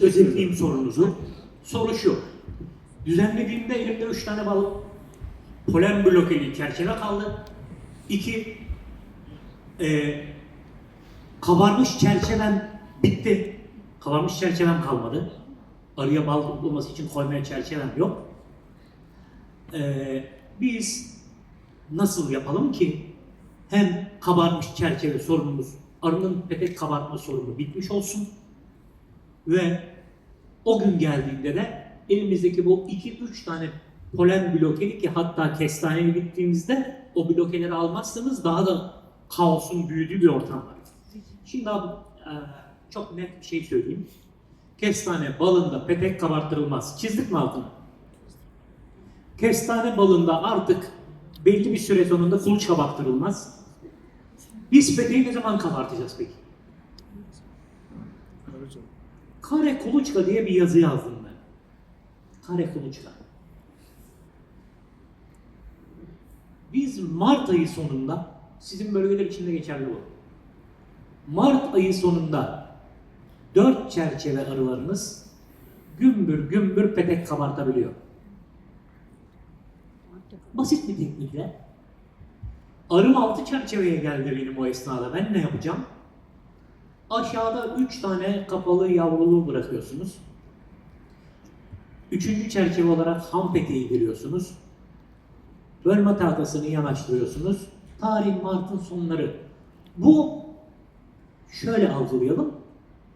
özetleyeyim sorunuzu. Soru şu. Düzenlediğimde elimde üç tane bal polen blokeli çerçeve kaldı. İki, e, kabarmış çerçevem bitti. Kabarmış çerçevem kalmadı. Arıya bal toplaması için koymaya çerçevem yok. E, biz nasıl yapalım ki hem kabarmış çerçeve sorunumuz, arının petek kabartma sorunu bitmiş olsun ve o gün geldiğinde de elimizdeki bu 2-3 tane polen blokeri ki hatta kestaneye gittiğimizde o blokeleri almazsanız daha da kaosun büyüdüğü bir ortam var. Şimdi abi e, çok net bir şey söyleyeyim. Kestane balında petek kabarttırılmaz. Çizdik mi altını? Kestane balında artık belli bir süre sonunda kuluç kabarttırılmaz. Biz peteği ne zaman kabartacağız peki? Kare kuluçka diye bir yazı yazdım ben. Kare kuluçka. Biz Mart ayı sonunda, sizin bölgeler içinde geçerli bu. Mart ayı sonunda dört çerçeve arılarınız gümbür gümbür petek kabartabiliyor. Basit bir teknikle. Arım altı çerçeveye geldi benim o esnada. Ben ne yapacağım? Aşağıda üç tane kapalı yavrulu bırakıyorsunuz. Üçüncü çerçeve olarak ham peteği giriyorsunuz. Bölme tahtasını yanaştırıyorsunuz. Tarih Mart'ın sonları. Bu şöyle algılayalım.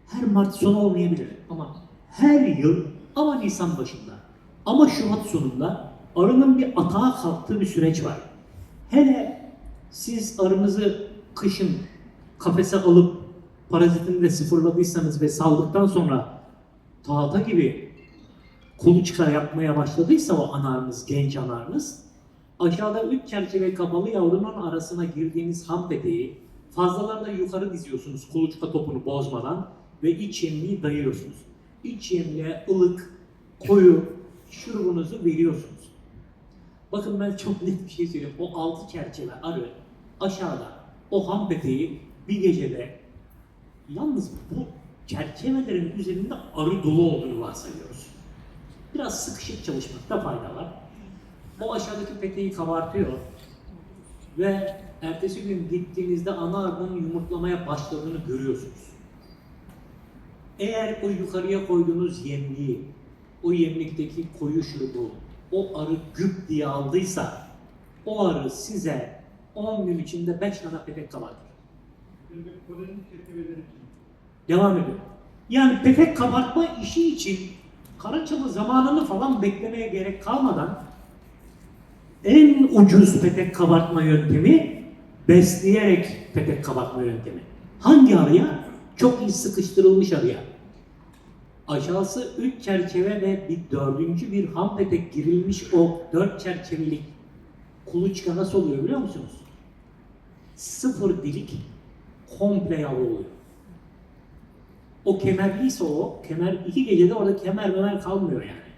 Her Mart sonu olmayabilir ama her yıl ama Nisan başında ama Şubat sonunda arının bir atağa kalktığı bir süreç var. Hele siz arınızı kışın kafese alıp parazitini de sıfırladıysanız ve saldıktan sonra tahta gibi kuluçka yapmaya başladıysa o anarınız, genç anarınız aşağıda üç çerçeve kapalı yavrunun arasına girdiğiniz ham peteği fazlalarla yukarı diziyorsunuz kuluçka topunu bozmadan ve iç yemliği dayıyorsunuz. İç yemliğe ılık, koyu şurubunuzu veriyorsunuz. Bakın ben çok net bir şey söyleyeyim. O altı çerçeve arı aşağıda o ham peteği bir gecede yalnız bu çerçevelerin üzerinde arı dolu olduğunu varsayıyoruz. Biraz sıkışık çalışmakta fayda var. O aşağıdaki peteği kabartıyor ve ertesi gün gittiğinizde ana arının yumurtlamaya başladığını görüyorsunuz. Eğer o yukarıya koyduğunuz yemliği, o yemlikteki koyu şurubu, o arı güp diye aldıysa, o arı size 10 gün içinde 5 tane petek kabartır. Şimdi polenin çerçeveleri için. Devam ediyor. Yani petek kabartma işi için Karaçalı zamanını falan beklemeye gerek kalmadan en ucuz petek kabartma yöntemi besleyerek petek kabartma yöntemi. Hangi arıya? Çok iyi sıkıştırılmış arıya. Aşağısı 3 çerçeve ve bir dördüncü bir ham petek girilmiş o 4 çerçevelik kuluçka nasıl oluyor biliyor musunuz? Sıfır dilik komple yavru oluyor. O kemerliyse o, kemer iki gecede orada kemer memer kalmıyor yani.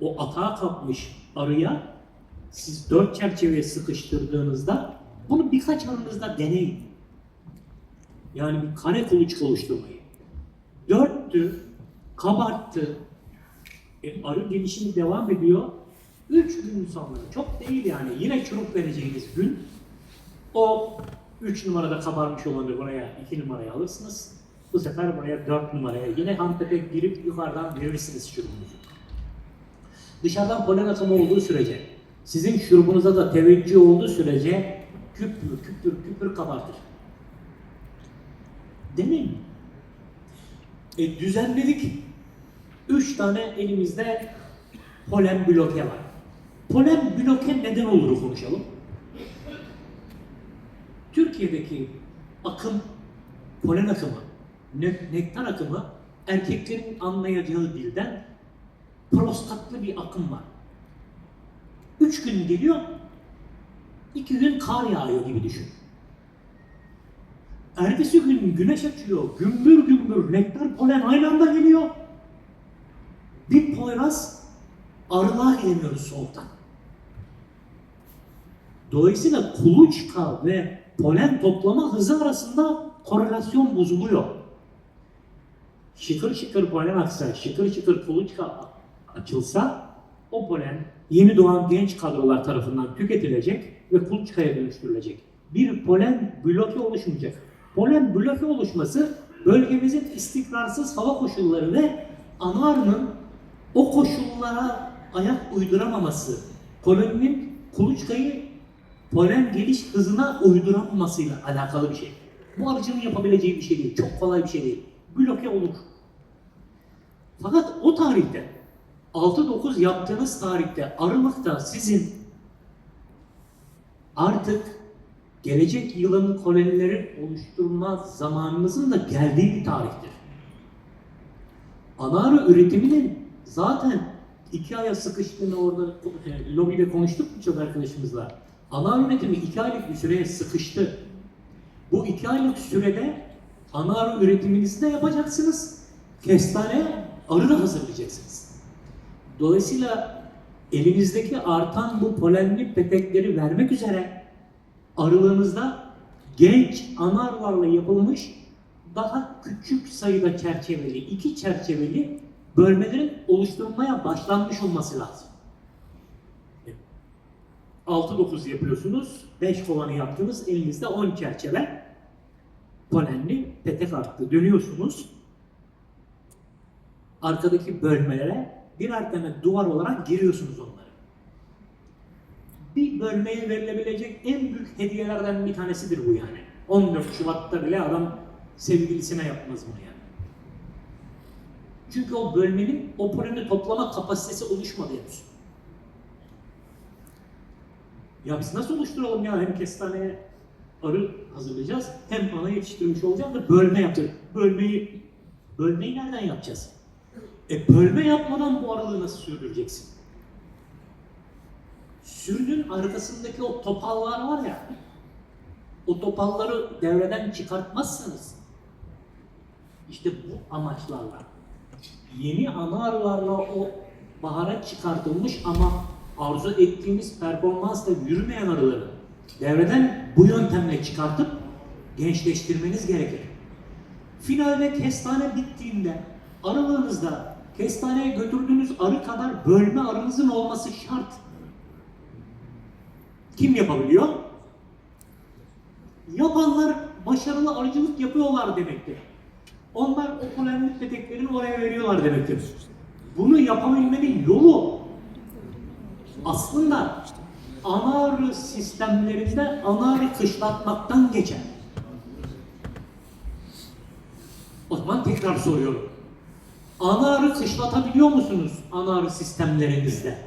O atağa kapmış arıya siz dört çerçeveye sıkıştırdığınızda bunu birkaç arınızda deneyin. Yani bir kare kuluçka oluşturmayı. Dörttü, kabarttı, e, arı gelişimi devam ediyor. Üç gün sonra, çok değil yani, yine çuruk vereceğiniz gün o 3 numarada kabarmış olanı buraya 2 numaraya alırsınız. Bu sefer buraya 4 numaraya yine hantepe girip yukarıdan verirsiniz şurubunuzu. Dışarıdan polen akımı olduğu sürece, sizin şurubunuza da teveccüh olduğu sürece küpür küpür küpür kabartır. Deneyin. E, düzenledik. 3 tane elimizde polen bloke var. Polen bloke neden olur konuşalım. Türkiye'deki akım, polen akımı, ne- nektar akımı erkeklerin anlayacağı dilden prostatlı bir akım var. Üç gün geliyor, iki gün kar yağıyor gibi düşün. Ertesi gün güneş açıyor, gümbür gümbür nektar polen aynı anda geliyor. Bir poyraz, arılığa gelemiyoruz soğuktan. Dolayısıyla kuluçka ve polen toplama hızı arasında korelasyon bozuluyor. şıkır şıkır polen aksa, şıkır şıkır kuluçka açılsa o polen yeni doğan genç kadrolar tarafından tüketilecek ve kuluçkaya dönüştürülecek. Bir polen bloke oluşmayacak. Polen bloke oluşması bölgemizin istikrarsız hava koşulları ve anarının o koşullara ayak uyduramaması, koloninin kuluçkayı polen geliş hızına uyduramamasıyla alakalı bir şey. Bu arıcının yapabileceği bir şey değil. Çok kolay bir şey değil. Bloke olur. Fakat o tarihte 6-9 yaptığınız tarihte Aralık'ta sizin artık gelecek yılın kolonileri oluşturma zamanınızın da geldiği bir tarihtir. Anarı üretiminin zaten iki aya sıkıştığını orada e, lobide konuştuk birçok arkadaşımızla. Anarı üretimi iki aylık bir süreye sıkıştı. Bu iki aylık sürede anarı üretiminizi de yapacaksınız. Kestane arı da hazırlayacaksınız. Dolayısıyla elinizdeki artan bu polenli petekleri vermek üzere arılığınızda genç anarlarla yapılmış daha küçük sayıda çerçeveli, iki çerçeveli bölmelerin oluşturulmaya başlanmış olması lazım. 6-9 yapıyorsunuz, 5 kovanı yaptınız, elinizde 10 çerçeve polenli petek arttı. Dönüyorsunuz, arkadaki bölmelere birer tane duvar olarak giriyorsunuz onları. Bir bölmeye verilebilecek en büyük hediyelerden bir tanesidir bu yani. 14 Şubat'ta bile adam sevgilisine yapmaz bunu yani. Çünkü o bölmenin o poleni toplama kapasitesi oluşmadı henüz. Ya biz nasıl oluşturalım ya hem kestaneye arı hazırlayacağız hem ana yetiştirmiş olacağız da bölme yapacağız. Bölmeyi, bölmeyi nereden yapacağız? E bölme yapmadan bu aralığı nasıl sürdüreceksin? Sürünün arkasındaki o topallar var ya, o topalları devreden çıkartmazsanız, işte bu amaçlarla, yeni ana arılarla o bahara çıkartılmış ama arzu ettiğimiz performansla yürümeyen arıları devreden bu yöntemle çıkartıp gençleştirmeniz gerekir. Finalde kestane bittiğinde aralığınızda kestaneye götürdüğünüz arı kadar bölme arınızın olması şart. Kim yapabiliyor? Yapanlar başarılı arıcılık yapıyorlar demektir. Onlar o polenli peteklerini oraya veriyorlar demektir. Bunu yapabilmenin yolu aslında ana arı sistemlerinde ana arı kışlatmaktan geçer. O zaman tekrar soruyorum. Ana arı kışlatabiliyor musunuz ana arı sistemlerinizde?